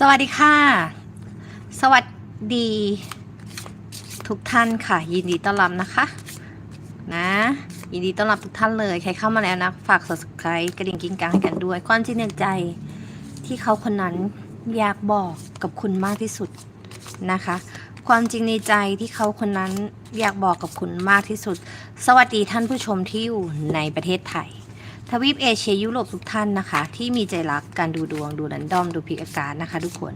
สวัสดีค่ะ สวัสดี ทุกท่านค่ะ ยินดีต้อนรับนะคะ นะ ยินดีต้อนรับทุกท่านเลย ใครเข้ามาแล้วนะ ฝาก subscribe กระดิ่งกิ้งกางให้กันด้วย ความจริงในใจที่เขาคนนั้นอยากบอกกับคุณมากที่สุดนะคะ ความจริงในใจที่เขาคนนั้นอยากบอกกับคุณมากที่สุด สวัสดีท่านผู้ชมที่อยู่ในประเทศไทย ทวีปเอเชียยุโรปทุกท่านนะคะ ที่มีใจรักการดูดวงดูรันดอมดูพิกอากาศนะคะทุกคน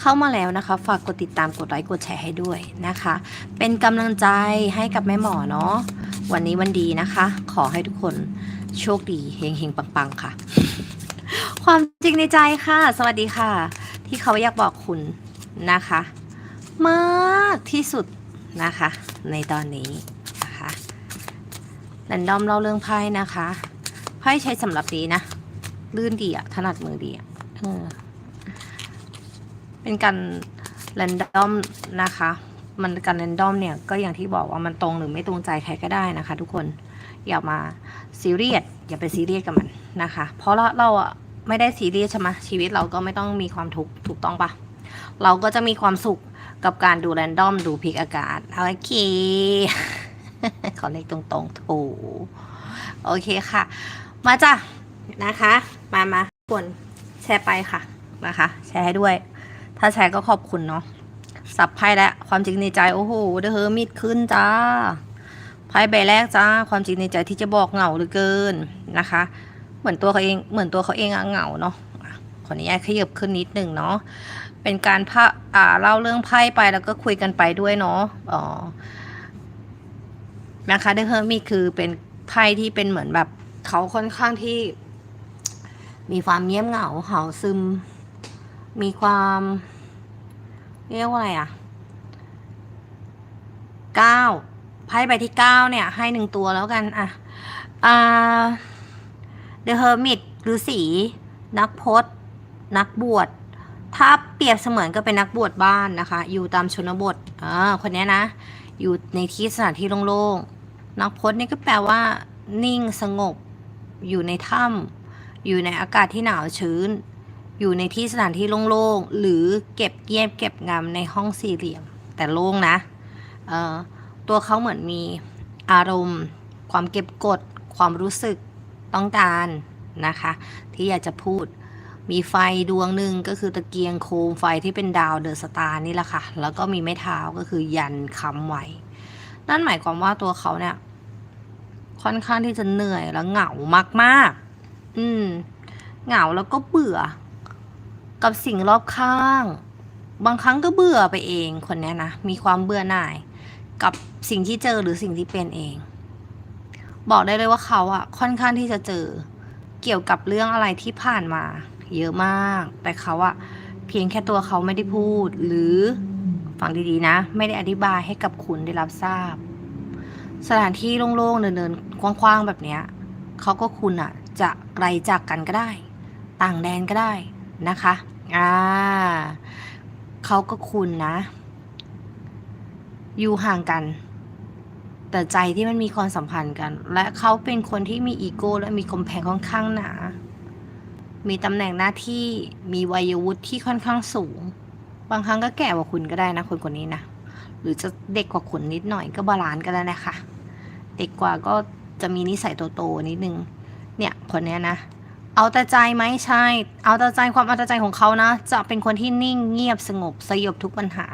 เข้ามาแล้วนะคะ ฝากกดติดตามกดไลค์กดแชร์ให้ด้วยนะคะ เป็นกำลังใจให้กับแม่หมอเนาะวันนี้วันดีนะคะ ขอให้ทุกคนโชคดีเฮงเฮงปังๆค่ะ ความจริงในใจค่ะ สวัสดีค่ะ ที่เขาอยากบอกคุณนะคะ มากที่สุดนะคะ ในตอนนี้นะคะรันดอมเล่าเรื่องไพ่นะคะ ไพ่ใช้สำหรับนี้นะ ลื่นดีอะถนัดมือดีอะเออเป็นการแรนดอมนะคะ มันการแรนดอมเนี่ยก็อย่างที่บอกว่ามันตรงหรือไม่ตรงใจใครก็ได้นะคะ ทุกคนอย่ามาซีเรียสอย่าไปซีเรียสกับมันนะคะ เพราะเราเราอะไม่ได้ซีเรียสใช่ไหมชีวิตเราก็ไม่ต้องมีความทุกข์ถูกต้องปะเราก็จะมีความสุขกับการดูแรนดอมดูพิกอากาศโอเคขอเลขตรงๆถูโอเคค่ะ มาจ้ะนะคะ มามาทุกคนแชร์ไปค่ะนะคะ แชร์ให้ด้วย ถ้าแชร์ก็ขอบคุณเนาะสับไพ่แล้วความจริงในใจโอ้โหเดอะเฮอร์มิดขึ้นจ้าไพ่ใบแรกจ้า ความจริงในใจที่จะบอกเหงาเหลือเกินนะคะ เหมือนตัวเขาเองเหมือนตัวเขาเองอะเหงาเนาะอะขออนุญาตขยับขึ้นนิดหนึ่งเนาะเป็นการพะอ่าเล่าเรื่องไพ่ไปแล้วก็คุยกันไปด้วยเนาะอ๋อนะคะเดอะเฮอร์มิดคือเป็นไพ่ที่เป็นเหมือนแบบ เขาค่อนข้างที่ มีความเงียบเหงาเหาซึม มีความ เรียกว่าอะไรอะเก้าไพ่ใบที่เก้าเนี่ย ให้หนึ่งตัวแล้วกัน อะอ่า The Hermit ฤาษีนักพจน์ นักบวชถ้าเปรียบเสมือนก็เป็นนักบวชบ้านนะคะ อยู่ตามชนบทอ่าคนเนี้ยนะ อยู่ในที่สถานที่โล่งๆ นักพจน์นี่ก็แปลว่า นิ่งสงบ อยู่ในถ้ำอยู่ในอากาศที่หนาวชื้น อยู่ในที่สถานที่โล่งๆ หรือเก็บเงียบเก็บงำในห้องสี่เหลี่ยม แต่โล่งนะตัวเขาเหมือนมีอารมณ์ ความเก็บกด ความรู้สึกต้องการนะคะ ที่อยากจะพูดมีไฟดวงหนึ่งก็คือตะเกียงโคมไฟที่เป็นดาวเดอะสตาร์นี่แหละค่ะ แล้วก็มีไม้เท้าก็คือยันค้ำไว้ นั่นหมายความว่าตัวเขาเนี่ย ค่อนข้างที่จะเหนื่อยแล้วเหงามากๆ อืม เหงาแล้วก็เบื่อ กับสิ่งรอบข้าง บางครั้งก็เบื่อไปเองคนนี้นะ มีความเบื่อหน่าย กับสิ่งที่เจอหรือสิ่งที่เป็นเอง บอกได้เลยว่าเขาอะค่อนข้างที่จะเจอ เกี่ยวกับเรื่องอะไรที่ผ่านมา เยอะมาก แต่เขาอะเพียงแค่ตัวเขาไม่ได้พูด หรือฟังดีๆนะ ไม่ได้อธิบายให้กับคุณได้รับทราบ สถานที่โล่งๆ เนินๆ กว้างๆ แบบเนี้ยเขาก็คุณอะ จะไกลจากกันก็ได้ ต่างแดนก็ได้นะคะ อ่าเขาก็คุณนะ อยู่ห่างกัน แต่ใจที่มันมีความสัมพันธ์กัน และเขาเป็นคนที่มีอีโก้และมีกำแพงค่อนข้างหนา มีตำแหน่งหน้าที่ มีวัยวุฒิที่ค่อนข้างสูง บางครั้งก็แก่กว่าคุณก็ได้นะคนคนนี้นะ หรือจะเด็กกว่าคุณนิดหน่อยก็บาลานซ์กันแล้วนะคะ เด็กกว่าก็จะมีนิสัยโตๆนิดนึง เนี่ยคนเนี้ยนะ เอาแต่ใจไหมใช่ เอาแต่ใจความเอาแต่ใจของเขานะ จะเป็นคนที่นิ่งเงียบสงบสยบทุกปัญหา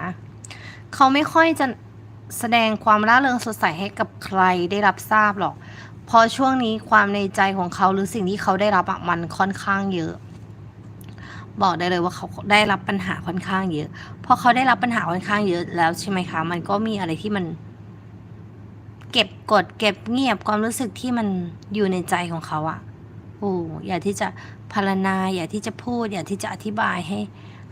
เขาไม่ค่อยจะแสดงความร่าเริงสดใสให้กับใครได้รับทราบหรอกพราะช่วงนี้ความในใจของเขาหรือสิ่งที่เขาได้รับมันค่อนข้างเยอะ บอกได้เลยว่าเขาได้รับปัญหาค่อนข้างเยอะ พอเขาได้รับปัญหาค่อนข้างเยอะแล้วใช่ไหมคะ มันก็มีอะไรที่มัน เก็บกด เก็บเงียบความรู้สึกที่มันอยู่ในใจของเขาอะโอ้อยากที่จะพารณาอยากที่จะพูด อยากที่จะอธิบายให้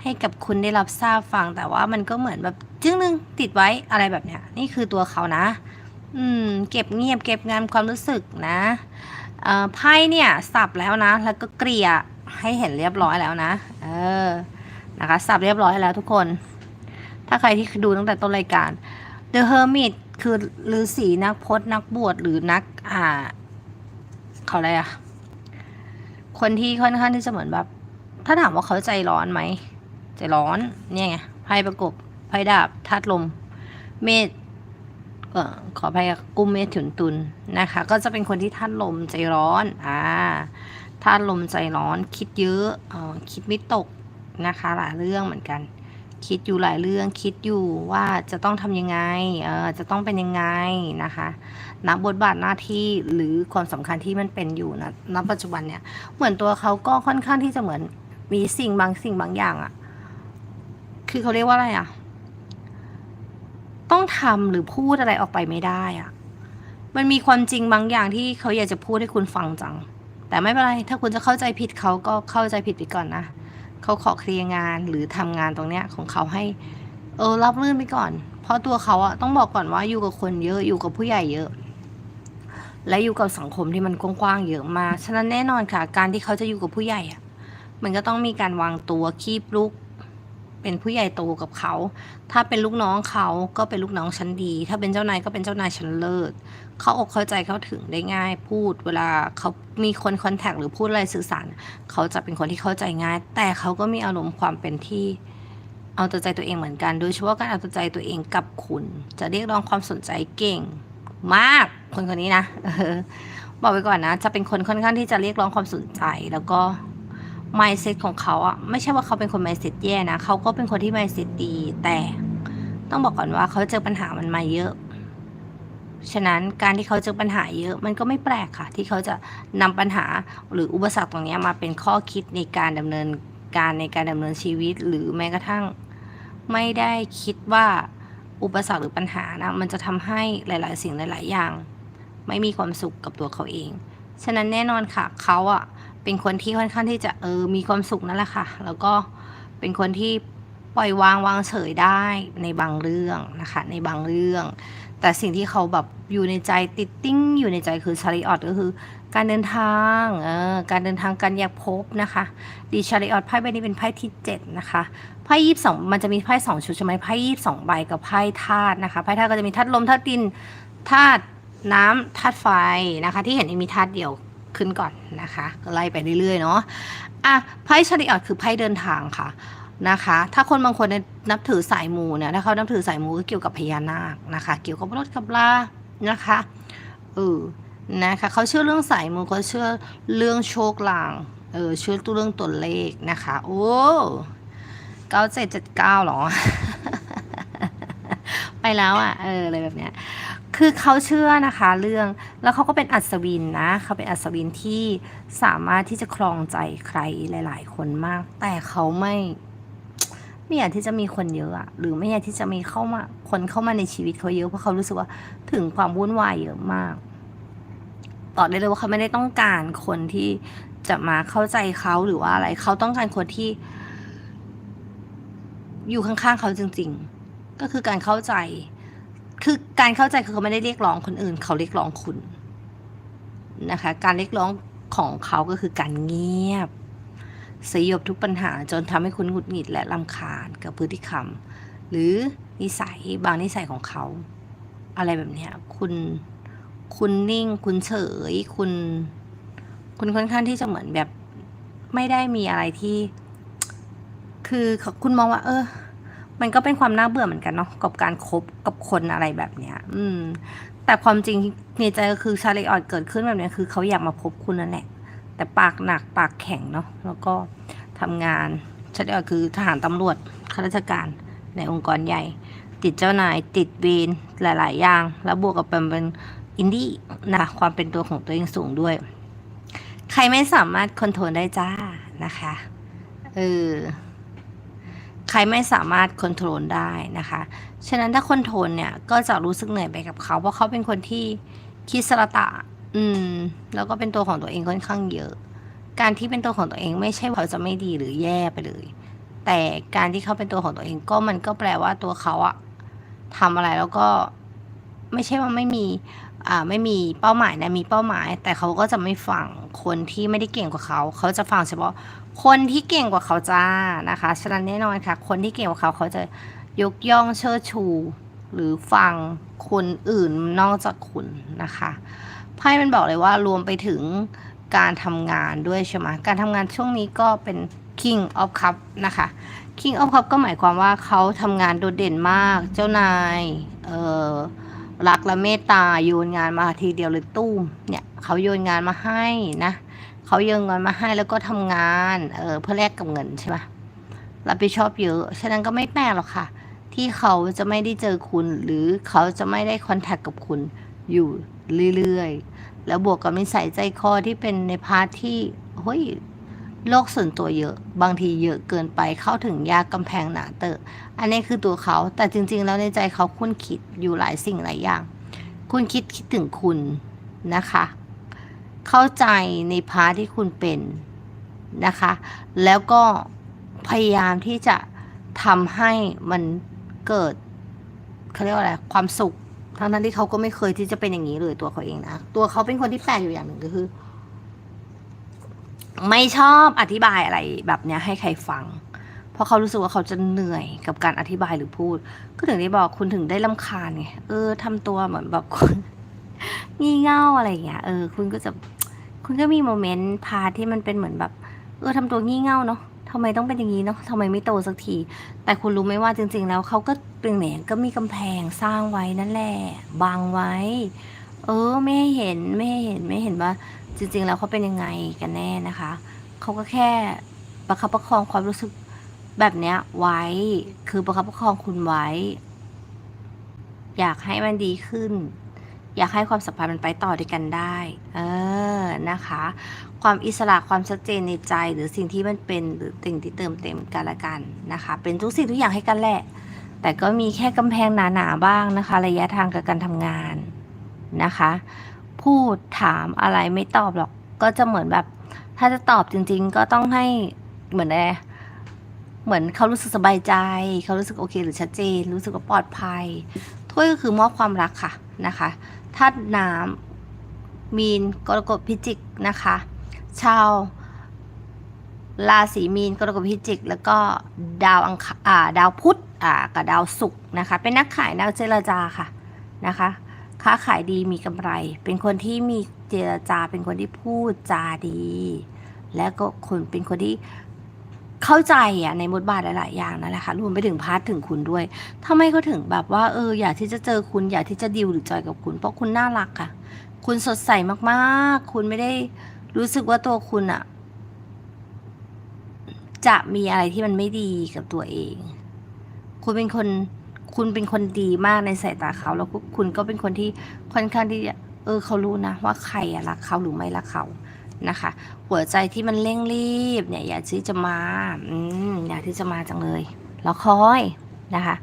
ให้กับคุณได้รับทราบฟัง แต่ว่ามันก็เหมือนแบบจึ้งนึงติดไว้อะไรแบบเนี้ย นี่คือตัวเขานะ อืม เก็บเงียบ เก็บงานความรู้สึกนะไพ่เนี่ยสับแล้วนะ แล้วก็เกลี่ย ให้เห็นเรียบร้อยแล้วนะ เออ นะคะสับเรียบร้อยแล้วทุกคน ถ้าใครที่ดูตั้งแต่ต้นรายการ The Hermit คือฤาษีนักพจนักบวชหรือนักอ่าเขาอะไรอะคนที่ค่อนข้างที่จะเหมือนแบบ ถ้าถามว่าเขาใจร้อนไหม ใจร้อนเนี่ยไงไพ่ประกบไพ่ดาบธาตุลม เมษเอ่อขออภัยค่กุมเมถุนตุลนะคะ ก็จะเป็นคนที่ธาตุลมใจร้อน อ่า ธาลมใจร้อนคิดเยอะออคิดไม่ตกนะคะหลายเรื่องเหมือนกัน คิดอยู่หลายเรื่องคิดอยู่ว่าจะต้องทำยังไงเออจะต้องเป็นยังไงนะคะนับบทบาทหน้าที่หรือความสำคัญที่มันเป็นอยู่นะณปัจจุบันเนี่ยเหมือนตัวเขาก็ค่อนข้างที่จะเหมือนมีสิ่งบางสิ่งบางอย่างอะคือเขาเรียกว่าอะไรอะต้องทำหรือพูดอะไรออกไปไม่ได้อะมันมีความจริงบางอย่างที่เขาอยากจะพูดให้คุณฟังจัง แต่ไม่เป็นไร ถ้าคุณจะเข้าใจผิดเขาก็เข้าใจผิดไปก่อนนะ เขาขอเคลียร์งานหรือทำงานตรงเนี้ยของเขาให้ เออรับรื่นไปก่อน เพราะตัวเขาอะต้องบอกก่อนว่าอยู่กับคนเยอะ อยู่กับผู้ใหญ่เยอะ และอยู่กับสังคมที่มันกว้างๆเยอะมา ฉะนั้นแน่นอนค่ะ การที่เขาจะอยู่กับผู้ใหญ่อะมันก็ต้องมีการวางตัวคีบลูก เป็นผู้ใหญ่โตกับเขา ถ้าเป็นลูกน้องเขาก็เป็นลูกน้องชั้นดี ถ้าเป็นเจ้านายก็เป็นเจ้านายชั้นเลิศ เขาอกเข้าใจเข้าถึงได้ง่ายพูด เวลาเขามีคนคอนแทคหรือพูดอะไรสื่อสาร เขาจะเป็นคนที่เข้าใจง่าย แต่เขาก็มีอารมณ์ความเป็นที่เอาแต่ใจตัวเองเหมือนกัน โดยเฉพาะการเอาแต่ใจตัวเองกับคุณ จะเรียกร้องความสนใจเก่ง มาก คนคนนี้นะบอกไปก่อนนะ จะเป็นคนค่อนข้างที่จะเรียกร้องความสนใจแล้วก็ mindset ของเขาอะไม่ใช่ว่าเขาเป็นคน mindset แย่นะเขาก็เป็นคนที่ mindset ดีแต่ต้องบอกก่อนว่าเขาเจอปัญหามันมาเยอะ ฉะนั้นการที่เขาเจอปัญหาเยอะ มันก็ไม่แปลกค่ะ ที่เขาจะนำปัญหาหรืออุปสรรคตรงนี้มาเป็นข้อคิดในการดำเนินการในการดำเนินชีวิต หรือแม้กระทั่งไม่ได้คิดว่าอุปสรรคหรือปัญหานะมันจะทำให้หลาย ๆ สิ่งหลาย ๆ อย่าง ไม่มีความสุขกับตัวเขาเอง ฉะนั้นแน่นอนค่ะ เขาอะ เป็นคนที่ค่อนข้างที่จะเออมีความสุขนั่นแหละค่ะ แล้วก็เป็นคนที่ปล่อยวางวางเฉยได้ในบางเรื่องนะคะ ในบางเรื่อง แต่สิ่งที่เขาแบบอยู่ในใจติดติ้งอยู่ในใจคือชาริออตก็คือ การเดินทางเออการเดินทางการอยากพบนะคะดีชาริออตไพ่ใบนี้เป็นไพ่ที่เจ็ดนะคะไพ่ยี่สิบสองมันจะมีไพ่สองชุดใช่ไหมไพ่ยี่สิบสองใบกับไพ่ธาตุนะคะไพ่ธาตุก็จะมีธาตุลมธาตุดินธาตุน้ำธาตุไฟนะคะ ที่เห็นมีธาตุเดียว ขึ้นก่อนนะคะไล่ไปเรื่อยๆเนาะอะไพ่ชาริออตคือไพ่เดินทางค่ะนะคะ ถ้าคนบางคนนับถือสายมูเนี่ยถ้าเขานับถือสายมูก็เกี่ยวกับพญานาคนะคะ เกี่ยวกับรถกับลานะคะเออนะคะเขาเชื่อเรื่องสายมูเขาเชื่อเรื่องโชคลางเออเชื่อตัวเรื่องตัวเลขนะคะ โอ้เก้าเจ็ดเจ็ดเก้าหรอ ไปแล้วอะ เอออะไรแบบเนี้ย คือเขาเชื่อนะคะเรื่องแล้วเขาก็เป็นอัศวินนะเขาเป็นอัศวินที่สามารถที่จะครองใจใครหลาย ๆ คนมาก แต่เขาไม่ไม่อยากที่จะมีคนเยอะอะหรือไม่อยากที่จะมีเข้ามาคนเข้ามาในชีวิตเขาเยอะเพราะเขารู้สึกว่าถึงความวุ่นวายเยอะมากตอบได้เลยว่าเขาไม่ได้ต้องการคนที่จะมาเข้าใจเขาหรือว่าอะไรเขาต้องการคนที่ อยู่ข้างๆเขาจริง ๆ ก็คือการเข้าใจ คือการเข้าใจคือเขาไม่ได้เรียกร้องคนอื่น เขาเรียกร้องคุณนะคะ การเรียกร้องของเขาก็คือการเงียบ สยบทุกปัญหาจนทำให้คุณหงุดหงิดและลำคาญกับพฤติกรรม หรือนิสัยบางนิสัยของเขา อะไรแบบเนี้ยคุณคุณนิ่ง คุณเฉย คุณ คุณค่อนข้างที่จะเหมือนแบบไม่ได้มีอะไรที่ คือคุณมองว่า เออ มันก็เป็นความน่าเบื่อเหมือนกันเนาะกับการคบกับคนอะไรแบบเนี้ย อืม แต่ความจริงในใจก็คือชาลีออดเกิดขึ้นแบบนี้คือเขาอยากมาพบคุณนั่นแหละ แต่ปากหนักปากแข็งเนาะแล้วก็ทำงานชาลีออดคือทหารตำรวจข้าราชการในองค์กรใหญ่ ติดเจ้านายติดเวรหลาย ๆ อย่าง แล้วบวกกับเป็นเป็นอินดี้นะความเป็นตัวของตัวเองสูงด้วย ใครไม่สามารถคอนโทรลได้จ้านะคะเออ ใครไม่สามารถคอนโทรลได้นะคะ ฉะนั้นถ้าคอนโทรลเนี่ยก็จะรู้สึกเหนื่อยไปกับเขา เพราะเขาเป็นคนที่คิดสระตะ อืม แล้วก็เป็นตัวของตัวเองค่อนข้างเยอะ การที่เป็นตัวของตัวเองไม่ใช่ว่าเขาจะไม่ดีหรือแย่ไปเลย แต่การที่เขาเป็นตัวของตัวเองก็มันก็แปลว่าตัวเขาอะทำอะไรแล้วก็ ไม่ใช่ว่าไม่มีอ่าไม่มีเป้าหมายนะมีเป้าหมาย แต่เขาก็จะไม่ฟังคนที่ไม่ได้เก่งกว่าเขา เขาจะฟังเฉพาะคนที่เก่งกว่าเขาจ้านะคะฉะนั้นแน่นอนค่ะ คนที่เก่งกว่าเขาเขาจะยกย่องเชิดชู หรือฟังคนอื่นนอกจากคุณนะคะไพ่มันบอกเลยว่ารวมไปถึงการทำงานด้วยใช่ไหมการทำงานช่วงนี้ก็เป็น King of Cup นะคะ King of Cup ก็หมายความว่าเขาทำงานโดดเด่นมาก เจ้านาย เออ รักและเมตตาโยนงานมาทีเดียวเลยตุ้มเนี่ยเขาโยนงานมาให้นะเขาโยนเงินมาให้แล้วก็ทำงานเออเพื่อแลกกับเงินใช่ปะรับผิดชอบเยอะฉะนั้นก็ไม่แปลกหรอกค่ะ ที่เขาจะไม่ได้เจอคุณ หรือเขาจะไม่ได้คอนแทคกับคุณอยู่เรื่อยๆ แล้วบวกกับนิสัยใจคอที่เป็นในพาร์ทที่เฮ้ย โลกส่วนตัวเยอะ บางทีเยอะเกินไปเข้าถึงยากกำแพงหนาเตอะอันนี้คือตัวเขาแต่จริง ๆ แล้วในใจเขาคุณคิดอยู่หลายสิ่งหลายอย่าง คุณคิดคิดถึงคุณนะคะ เข้าใจในพาร์ทที่คุณเป็นนะคะ แล้วก็พยายามที่จะทำให้มันเกิดเขาเรียกว่าอะไรความสุขทั้งนั้นที่เขาก็ไม่เคยที่จะเป็นอย่างนี้เลยตัวเขาเองนะ ตัวเขาเป็นคนที่แปลกอยู่อย่างหนึ่งก็คือ ไม่ชอบอธิบายอะไรแบบเนี้ยให้ใครฟัง เพราะเขารู้สึกว่าเขาจะเหนื่อยกับการอธิบายหรือพูด ก็ถึงได้บอกคุณถึงได้ลำคาญไงเออทำตัวเหมือนแบบคนงี่เง่าอะไรอย่างเงี้ยเออ คุณก็จะคุณก็มีโมเมนต์พาที่มันเป็นเหมือนแบบ เออทำตัวงี่เง่าเนาะทำไมต้องเป็นอย่างนี้เนาะทำไมไม่โตสักที แต่คุณรู้ไหมว่าจริง ๆ แล้วเขาก็เป็นเหมือนก็มีกำแพงสร้างไว้นั่นแหละบังไว้ เออ ไม่ให้เห็นไม่ให้เห็นไม่เห็นว่า จริงๆแล้วเขาเป็นยังไงกันแน่นะคะ เขาก็แค่ประคับประคองความรู้สึกแบบเนี้ยไว้ คือประคับประคองคุณไว้ อยากให้มันดีขึ้น อยากให้ความสัมพันธ์มันไปต่อด้วยกันได้ เออ นะคะ ความอิสระความชัดเจนในใจหรือสิ่งที่มันเป็นหรือสิ่งที่เติมเต็มกันละกันนะคะ เป็นทุกสิ่งทุกอย่างให้กันแหละ แต่ก็มีแค่กำแพงหนาๆบ้างนะคะ ระยะทางกับการทำงานนะคะ พูดถามอะไรไม่ตอบหรอก ก็จะเหมือนแบบ ถ้าจะตอบจริง ๆ ก็ต้องให้เหมือนอะไรเหมือนเขารู้สึกสบายใจ เขารู้สึกโอเค หรือชัดเจน รู้สึกว่าปลอดภัย ถ้วยก็คือมอบความรักค่ะนะคะธาตุน้ำมีนกรกฎพิจิกนะคะ ชาวราศีมีนกรกฎพิจิก แล้วก็ดาวอังคารดาวพุธกับดาวศุกร์นะคะ เป็นนักขายนักเจรจาค่ะนะคะ ค้าขายดีมีกำไร เป็นคนที่มีเจรจา เป็นคนที่พูดจาดี และก็คนเป็นคนที่เข้าใจอะในบทบาทหลายๆอย่างนั่นแหละค่ะรวมไปถึงพาร์ทถึงคุณด้วยทำไมเขาถึงแบบว่าเอออยากที่จะเจอคุณอยากที่จะดิวหรือจอยกับคุณ เพราะคุณน่ารักค่ะ คุณสดใสมากๆ คุณไม่ได้รู้สึกว่าตัวคุณอะจะมีอะไรที่มันไม่ดีกับตัวเอง คุณเป็นคน คุณเป็นคนดีมากในสายตาเขา แล้วคุณก็เป็นคนที่ค่อนข้างที่จะเออเขารู้นะว่าใครรักเขาหรือไม่รักเขานะคะ หัวใจที่มันเร่งรีบเนี่ยอยากที่จะมาอืมอยากที่จะมาจังเลยแล้วคอยนะคะ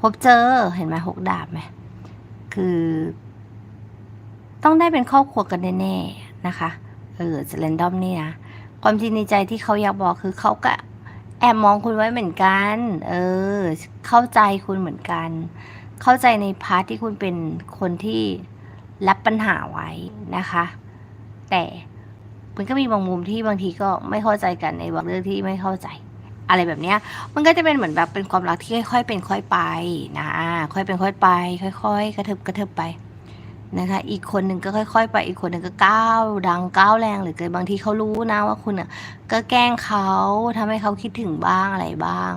พบเจอเห็นไหมหกดาบไหมคือ ต้องได้เป็นครอบครัวกันแน่ๆนะคะเออจะเรนดอมนี่นะความจริงในใจที่เขาอยากบอกคือเขาก็ แอบมองคุณไว้เหมือนกัน เออ เข้าใจคุณเหมือนกัน เข้าใจในพาร์ทที่คุณเป็นคนที่รับปัญหาไว้นะคะ แต่มันก็มีบางมุมที่บางทีก็ไม่เข้าใจกันในบางเรื่องที่ไม่เข้าใจ อะไรแบบเนี้ย มันก็จะเป็นเหมือนแบบเป็นความรักที่ค่อยๆเป็นค่อยไปนะ ค่อยเป็นค่อยไป ค่อย ๆ กระเถิบกระเถิบไป นะคะ อีกคนหนึ่งก็ค่อย ๆ ไป อีกคนหนึ่งก็ก้าวดังก้าวแรงหรือเกินบางทีเขารู้นะว่าคุณอะก็แกล้งเขาทำให้เขาคิดถึงบ้างอะไรบ้าง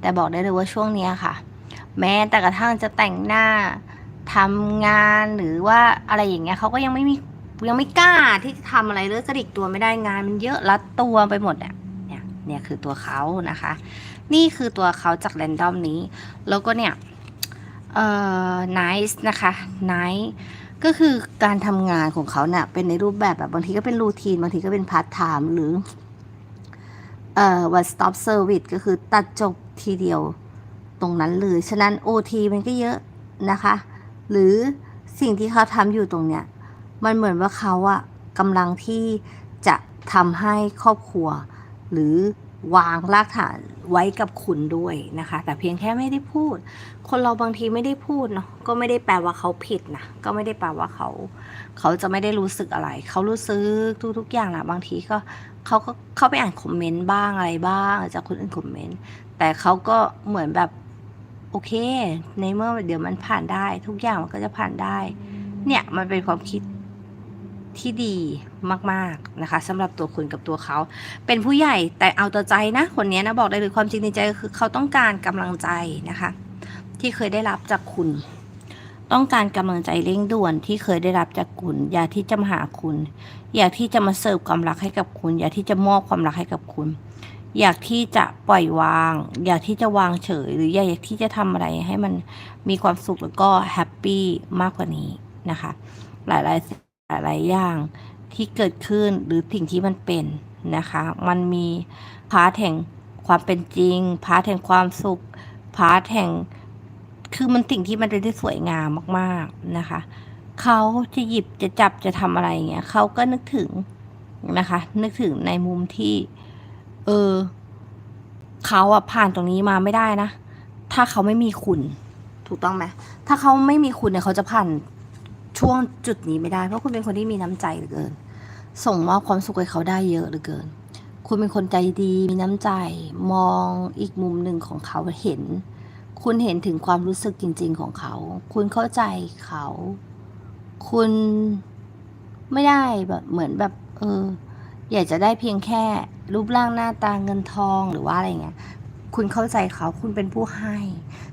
แต่บอกได้เลยว่าช่วงเนี้ยค่ะ แม้แต่กระทั่งจะแต่งหน้าทำงานหรือว่าอะไรอย่างเงี้ยเขาก็ยังไม่มียังไม่กล้าที่จะทำอะไรเลยกระดิกตัวไม่ได้งานมันเยอะรัดตัวไปหมดเนี่ยเนี่ยเนี่ยคือตัวเขานะคะ นี่คือตัวเขาจากแรนดอมนี้ แล้วก็เนี่ยเอ่อ nice นะคะ nice ก็คือการทำงานของเขาเนี่ยเป็นในรูปแบบแบบบางทีก็เป็นรูทีนบางทีก็เป็นพาร์ทไทม์หรือเอ่อ one stop service ก็คือตัดจบทีเดียวตรงนั้นเลย ฉะนั้น OT มันก็เยอะนะคะ หรือสิ่งที่เขาทำอยู่ตรงเนี้ย มันเหมือนว่าเขาอะกำลังที่จะทำให้ครอบครัว หรือ วางรากฐานไว้กับคุณด้วยนะคะ แต่เพียงแค่ไม่ได้พูด คนเราบางทีไม่ได้พูดเนาะก็ไม่ได้แปลว่าเขาผิดนะก็ไม่ได้แปลว่าเขา เขาจะไม่ได้รู้สึกอะไร เขารู้สึกทุกๆอย่างนะบางทีก็เขาก็เข้าไปอ่านคอมเมนต์บ้างอะไรบ้างจากคนอื่นคอมเมนต์แต่เขาก็เหมือนแบบโอเค ในเมื่อเดี๋ยวมันผ่านได้ ทุกอย่างมันก็จะผ่านได้ เนี่ยมันเป็นความคิด ที่ดีมากๆนะคะสำหรับตัวคุณกับตัวเขา เป็นผู้ใหญ่แต่เอาแต่ใจนะ คนนี้นะบอกได้เลยความจริงในใจคือเขาต้องการกำลังใจนะคะ ที่เคยได้รับจากคุณ ต้องการกำลังใจเร่งด่วนที่เคยได้รับจากคุณ อยากที่จะมาหาคุณ อยากที่จะมาเสิร์ฟความรักให้กับคุณ อยากที่จะมอบความรักให้กับคุณ อยากที่จะปล่อยวาง อยากที่จะวางเฉย หรืออยากที่จะทำอะไรให้มันมีความสุขแล้วก็แฮปปี้มากกว่านี้นะคะ หลายๆส ลายๆอย่างที่เกิดขึ้นหรือสิ่งที่มันเป็นนะคะ มันมีพาร์ทแห่งความเป็นจริง พาร์ทแห่งความสุข พาร์ทแห่ง คือมันสิ่งที่มันเป็นที่สวยงามมากๆนะคะ เขาจะหยิบจะจับจะทำอะไรเงี้ยเขาก็นึกถึงนะคะ นึกถึงในมุมที่ เออเขาอะผ่านตรงนี้มาไม่ได้นะ ถ้าเขาไม่มีคุณ ถูกต้องไหมถ้าเขาไม่มีคุณเนี่ยเขาจะผ่าน ช่วงจุดนี้ไม่ได้ เพราะคุณเป็นคนที่มีน้ำใจเหลือเกิน ส่งมอบความสุขให้เขาได้เยอะเหลือเกิน คุณเป็นคนใจดี มีน้ำใจ มองอีกมุมหนึ่งของเขาเห็น คุณเห็นถึงความรู้สึกจริง ๆ ของเขา คุณเข้าใจเขา คุณไม่ได้แบบเหมือนแบบ เออ อยากจะได้เพียงแค่รูปร่างหน้าตาเงินทองหรือว่าอะไรเงี้ย คุณเข้าใจเขาคุณเป็นผู้ให้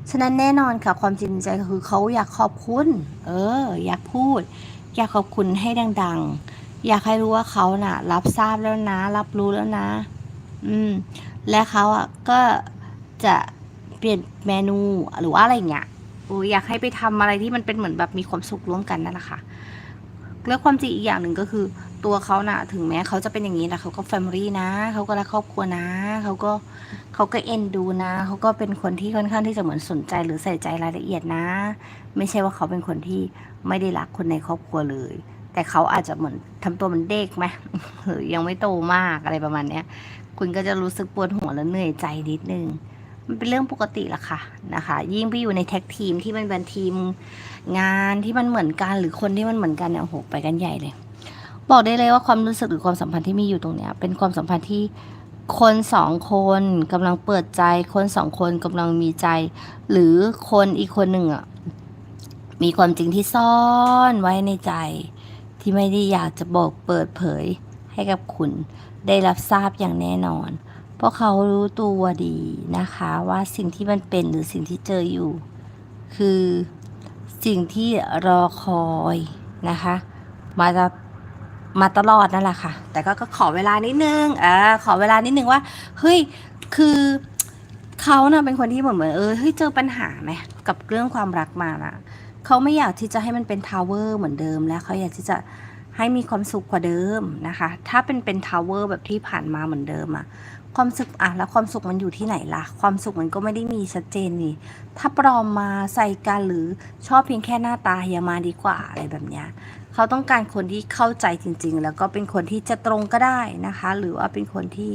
ฉะนั้นแน่นอนค่ะความจริงใจคือเขาอยากขอบคุณ เออ อยากพูด อยากขอบคุณให้ดัง ๆ อยากให้รู้ว่าเขาน่ะ รับทราบแล้วนะ รับรู้แล้วนะ อืม และเขาอะก็จะเปลี่ยนเมนูหรือว่าอะไรเงี้ยอยากให้ไปทำอะไรที่มันเป็นเหมือนแบบมีความสุขร่วมกันนั่นแหละค่ะแล้วความจริงอีกอย่างหนึ่งก็คือ ตัวเขาน่ะ ถึงแม้เขาจะเป็นอย่างนี้แต่เขาก็แฟมิลี่นะเขาก็รักครอบครัวนะเขาก็เขาก็เอ็นดูนะเขาก็เป็นคนที่ค่อนข้างที่จะเหมือนสนใจหรือใส่ใจรายละเอียดนะ ไม่ใช่ว่าเขาเป็นคนที่ไม่ได้รักคนในครอบครัวเลย แต่เขาอาจจะเหมือนทำตัวเหมันเด็กไหมหรือยังไม่โตมากอะไรประมาณเนี้ย คุณก็จะรู้สึกปวดหัวและเหนื่อยใจนิดนึงมันเป็นเรื่องปกติละค่ะนะคะ ยิ่งไปอยู่ในแท็กทีมที่มันเป็นทีมงานที่มันเหมือนกันหรือคนที่มันเหมือนกันเนี่ยโหไปกันใหญ่เลย บอกได้เลยว่าความรู้สึกหรือความสัมพันธ์ที่มีอยู่ตรงเนี้ย เป็นความสัมพันธ์ที่คนสองคนกำลังเปิดใจ คนสองคนกำลังมีใจ หรือคนอีกคนหนึ่งอะมีความจริงที่ซ่อนไว้ในใจ ที่ไม่ได้อยากจะบอกเปิดเผยให้กับคุณ ได้รับทราบอย่างแน่นอน เพราะเขารู้ตัวดีนะคะว่าสิ่งที่มันเป็นหรือสิ่งที่เจออยู่ คือสิ่งที่รอคอยนะคะ มาจะ มาตลอดนั่นแหละค่ะ แต่ก็ขอเวลานิดนึงอ่าขอเวลานิดนึงว่า เฮ้ย คือเขาน่ะเป็นคนที่เหมือนเหมือนเออเฮ้ยเจอปัญหาไหมกับเรื่องความรักมาน่ะเขาไม่อยากที่จะให้มันเป็นทาวเวอร์เหมือนเดิมแล้วเขาอยากที่จะให้มีความสุขกว่าเดิมนะคะ ถ้าเป็นเป็นทาวเวอร์แบบที่ผ่านมาเหมือนเดิมอะความสุขอะแล้วความสุขมันอยู่ที่ไหนล่ะ ความสุขมันก็ไม่ได้มีชัดเจนนี่ ถ้าปลอมมาใส่กันหรือชอบเพียงแค่หน้าตาอย่ามาดีกว่าอะไรแบบเนี้ย เขาต้องการคนที่เข้าใจจริง ๆ แล้วก็เป็นคนที่จะตรงก็ได้นะคะ หรือว่าเป็นคนที่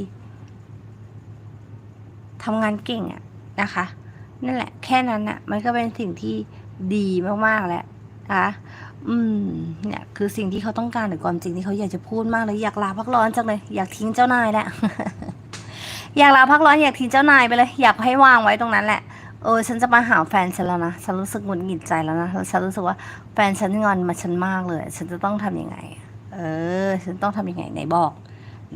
ทำงานเก่งอะนะคะนั่นแหละ แค่นั้นอะมันก็เป็นสิ่งที่ดีมากๆแล้วนะคะอืมเนี่ยคือสิ่งที่เขาต้องการหรือความจริงที่เขาอยากจะพูดมากเลยอยากลาพักร้อนจังเลย อยากทิ้งเจ้านายแหละอยากลาพักร้อนอยากทิ้งเจ้านายไปเลย อยากให้วางไว้ตรงนั้นแหละ ออฉันจะมาหาแฟนฉันแล้วนะ ฉันรู้สึกหงุดหงิดใจแล้วนะฉันรู้สึกว่าแฟนฉันงอนมาฉันมากเลย ฉันจะต้องทำยังไง เออ ฉันต้องทำยังไงไหนบอก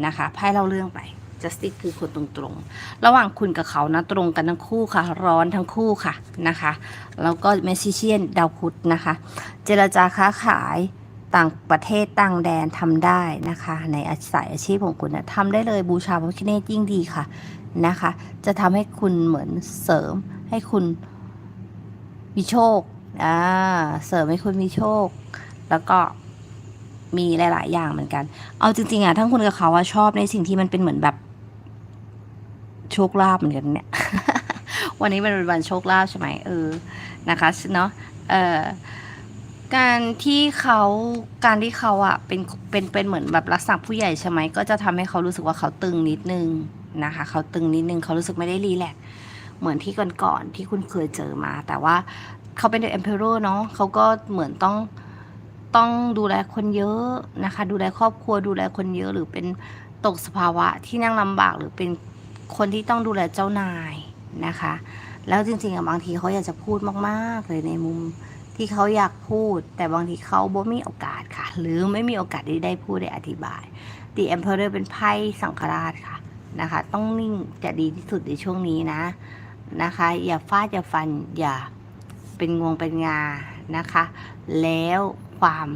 นะคะไพ่เล่าเรื่องไป justice คือคนตรงๆ ระหว่างคุณกับเขานะตรงกันทั้งคู่ค่ะ ร้อนทั้งคู่ค่ะนะคะ แล้วก็เมซิเชียนดาวพุธนะคะ เจรจาค้าขายต่างประเทศต่างแดนทำได้นะคะ ในสายอาชีพของคุณนะทำได้เลยบูชาพระพิเนศยิ่งดีค่ะนะคะ จะทำให้คุณเหมือนเสริม ให้คุณมีโชค อ่า เสริมให้คุณมีโชค แล้วก็มีหลาย ๆ อย่างเหมือนกัน เอาจริง ๆ อะ ทั้งคุณกับเขาว่าชอบในสิ่งที่มันเป็นเหมือนแบบ โชคลาภเหมือนกันเนี่ย วันนี้เป็นวันโชคลาภใช่ไหมเออ นะคะ เนาะเอ่อการที่เขาการที่เขาอะเป็นเป็นเป็นเหมือนแบบลักษณะผู้ใหญ่ใช่ไหมก็จะทำให้เขารู้สึกว่าเขาตึงนิดนึงนะคะ เขาตึงนิดนึงเขารู้สึกไม่ได้รีแลกซ์ เหมือนที่ก่อนๆที่คุณเคยเจอมา แต่ว่าเขาเป็นเดอะเอ็มเพอเรอร์เนาะเขาก็เหมือนต้องต้องดูแลคนเยอะนะคะ ดูแลครอบครัวดูแลคนเยอะหรือเป็นตกสภาวะที่นั่งลำบากหรือเป็นคนที่ต้องดูแลเจ้านายนะคะ แล้วจริงๆอะบางทีเขาอยากจะพูดมากๆเลยในมุมที่เขาอยากพูด แต่บางทีเขาบ่มีโอกาสค่ะ หรือไม่มีโอกาสที่ได้พูดได้อธิบาย The Emperor เป็นไพ่สังฆราชค่ะนะคะ ต้องนิ่งจะดีที่สุดในช่วงนี้นะ นะคะ อย่าฟาดอย่าฟันอย่าเป็นงวงเป็นงานะคะ แล้วความ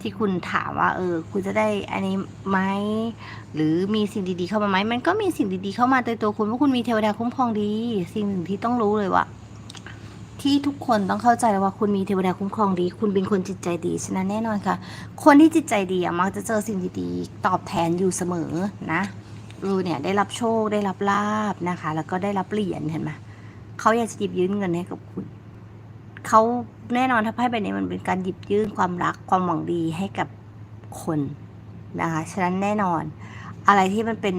ที่คุณถามว่า เออ คุณจะได้อันนี้ไหมหรือมีสิ่งดีๆเข้ามาไหมมันก็มีสิ่งดีๆเข้ามาในตัวคุณเพราะคุณมีเทวดาคุ้มครองดี สิ่งหนึ่งที่ต้องรู้เลยว่าที่ทุกคนต้องเข้าใจว่าคุณมีเทวดาคุ้มครองดี คุณเป็นคนจิตใจดีฉะนั้นแน่นอนค่ะ คนที่จิตใจดีมักจะเจอสิ่งดีๆตอบแทนอยู่เสมอนะ เออเนี่ยได้รับโชคได้รับลาบนะคะ แล้วก็ได้รับเหรียญเห็นไหมเขาอยากจะหยิบยื่นเงินให้กับคุณเขาแน่นอนถ้าไพ่ใบนี้มันเป็นการหยิบยื่นความรักความหวังดีให้กับคนนะคะฉะนั้นแน่นอน อะไรที่มันเป็น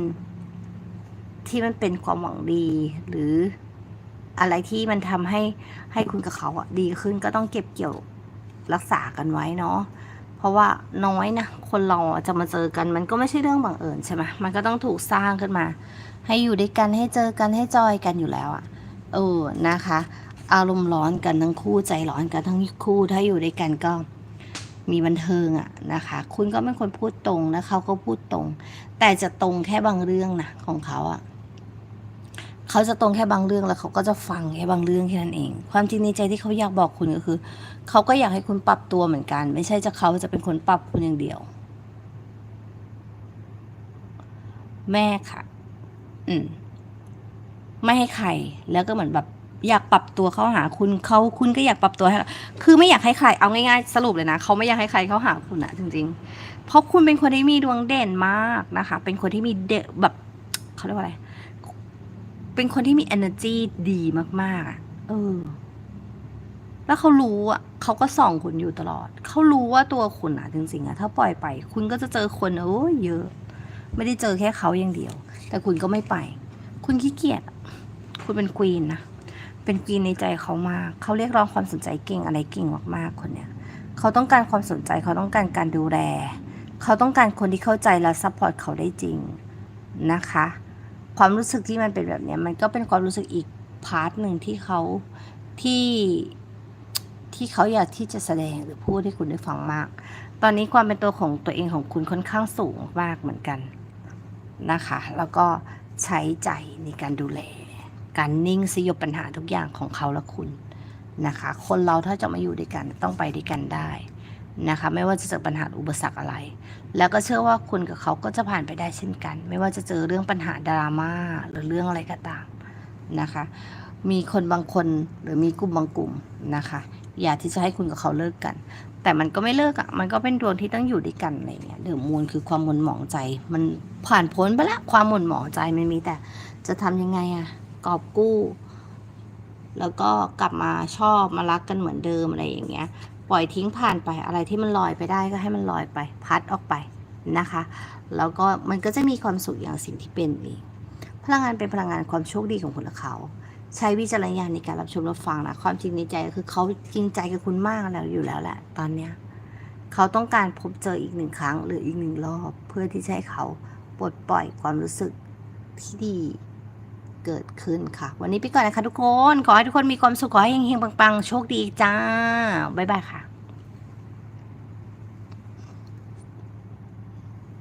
ที่มันเป็นความหวังดี หรืออะไรที่มันทำให้ให้คุณกับเขาอะดีขึ้นก็ต้องเก็บเกี่ยวรักษากันไว้เนาะ ราะว่าน้อยนะคนเราจะมาเจอกันมันก็ไม่ใช่เรื่องบังเอิญใช่ไหมมันก็ต้องถูกสร้างขึ้นมา ให้อยู่ด้วยกันให้เจอกันให้จอยกันอยู่แล้วอะเออนะคะ อารมณ์ร้อนกันทั้งคู่ใจร้อนกันทั้งคู่ถ้าอยู่ด้วยกันก็มีบันเทิงอะนะคะ คุณก็เป็นคนพูดตรงนะเขาก็พูดตรง แต่จะตรงแค่บางเรื่องนะของเขาอะ เขาจะตรงแค่บางเรื่องแล้วเขาก็จะฟังแค่บางเรื่องแค่นั้นเอง ความจริงในใจที่เขาอยากบอกคุณก็คือ เขาก็อยากให้คุณปรับตัวเหมือนกัน ไม่ใช่จะเขาจะเป็นคนปรับคุณอย่างเดียว แม่ค่ะ อืมไม่ให้ใครแล้วก็เหมือนแบบอยากปรับตัวเข้าหาคุณเขาคุณก็อยากปรับตัวให้คือไม่อยากให้ใครเอาง่ายๆ สรุปเลยนะเขาไม่อยากให้ใครเข้าหาคุณนะจริง ๆ เพราะคุณเป็นคนที่มีดวงเด่นมากนะคะ เป็นคนที่มีเดแบบเขาเรียกว่าอะไร เป็นคนที่มี energy ดีมากๆอะเออ แล้วเขารู้อะเขาก็ส่องคุณอยู่ตลอด เขารู้ว่าตัวคุณอะจริงๆอะถ้าปล่อยไป คุณก็จะเจอคนโอ้ยเยอะ ไม่ได้เจอแค่เขาอย่างเดียว แต่คุณก็ไม่ไป คุณขี้เกียจอะคุณเป็นควีนนะเป็นควีนในใจเขามากเขาเรียกร้องความสนใจเก่งอะไรเก่งมากๆคนเนี้ย เขาต้องการความสนใจ เขาต้องการการดูแล เขาต้องการคนที่เข้าใจและซัพพอร์ตเขาได้จริงนะคะ ความรู้สึกที่มันเป็นแบบเนี้ยมันก็เป็นความรู้สึกอีกพาร์ทหนึ่งที่เขาที่ที่เขาอยากที่จะแสดงหรือพูดให้คุณได้ฟังมาก ตอนนี้ความเป็นตัวของตัวเองของคุณค่อนข้างสูงมากเหมือนกันนะคะ แล้วก็ใช้ใจในการดูแล การนิ่งสยบปัญหาทุกอย่างของเขาและคุณนะคะ คนเราถ้าจะมาอยู่ด้วยกันต้องไปด้วยกันได้ นะคะไม่ว่าจะเจอปัญหาอุปสรรคอะไร แล้วก็เชื่อว่าคุณกับเขาก็จะผ่านไปได้เช่นกัน ไม่ว่าจะเจอเรื่องปัญหาดราม่าหรือเรื่องอะไรก็ตามนะคะ มีคนบางคนหรือมีกลุ่มบางกลุ่มนะคะ อยากที่จะให้คุณกับเขาเลิกกัน แต่มันก็ไม่เลิกอะ่ะมันก็เป็นดวงที่ต้องอยู่ด้วยกันอะไรเงี้ยเดือมูลคือความหม่นหมองใจ มันผ่านพ้นไปแล้วความหม่นหมองใจมันมีแต่ จะทำยังไงอะ่ะกอบกู้แล้วก็กลับมาชอบมารักกันเหมือนเดิมอะไรอย่างเงี้ย ปล่อยทิ้งผ่านไปอะไรที่มันลอยไปได้ก็ให้มันลอยไป พัดออกไปนะคะ แล้วก็มันก็จะมีความสุขอย่างสิ่งที่เป็นเองพลังงานเป็นพลังงานความโชคดีของคุณและเขา ใช้วิจารณญาณในการรับชมรับฟังนะความจริงในใจก็คือเขาจริงใจกับคุณมากแล้วอยู่แล้วแหละตอนเนี้ยเขาต้องการพบเจออีกหนึ่งครั้งหรืออีกหนึ่งรอบ เพื่อที่จะให้เขาปลดปล่อยความรู้สึกที่ดี เกิดขึ้นค่ะ วันนี้ไปก่อนนะคะทุกคน ขอให้ทุกคนมีความสุข ขอให้เฮงๆปังๆ โชคดีจ้า บ๊ายบายค่ะ